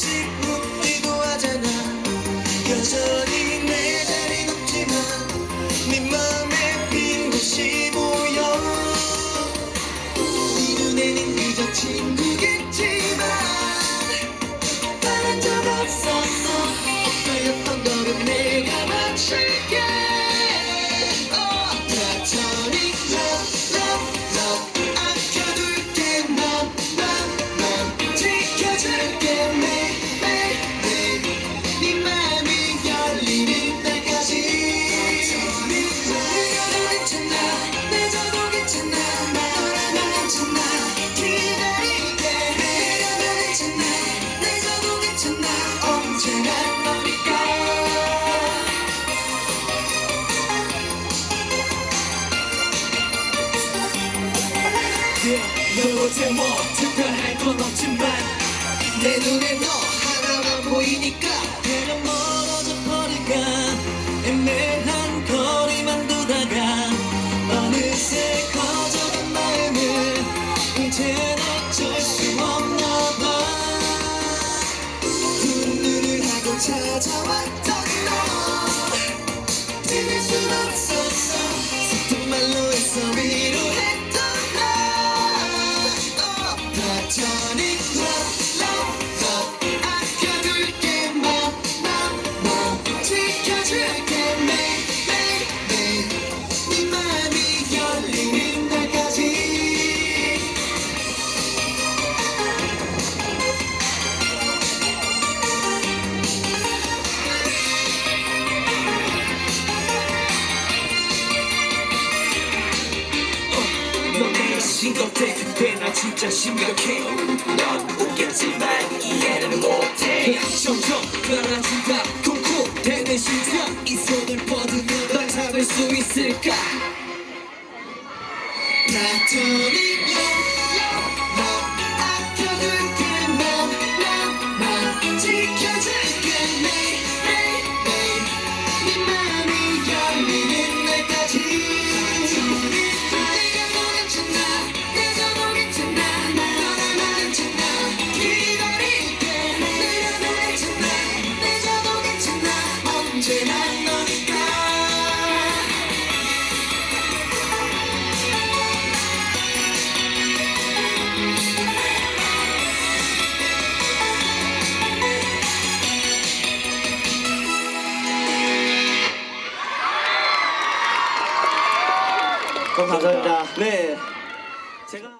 music. 그너 제목 뭐 특별할 건 없지만 내 눈에 너 하나만 보이니까 내가 멀어져 버릴까 애매한 거리만 두다가 선택해 나 진짜 심각해. 넌 웃겠지만 이해는 못해. 점점 가라진다 쿵쿵대는 심장. 이 손을 뻗으면 널 잡을 수 있을까? 나처럼 감사합니다. 네. 제가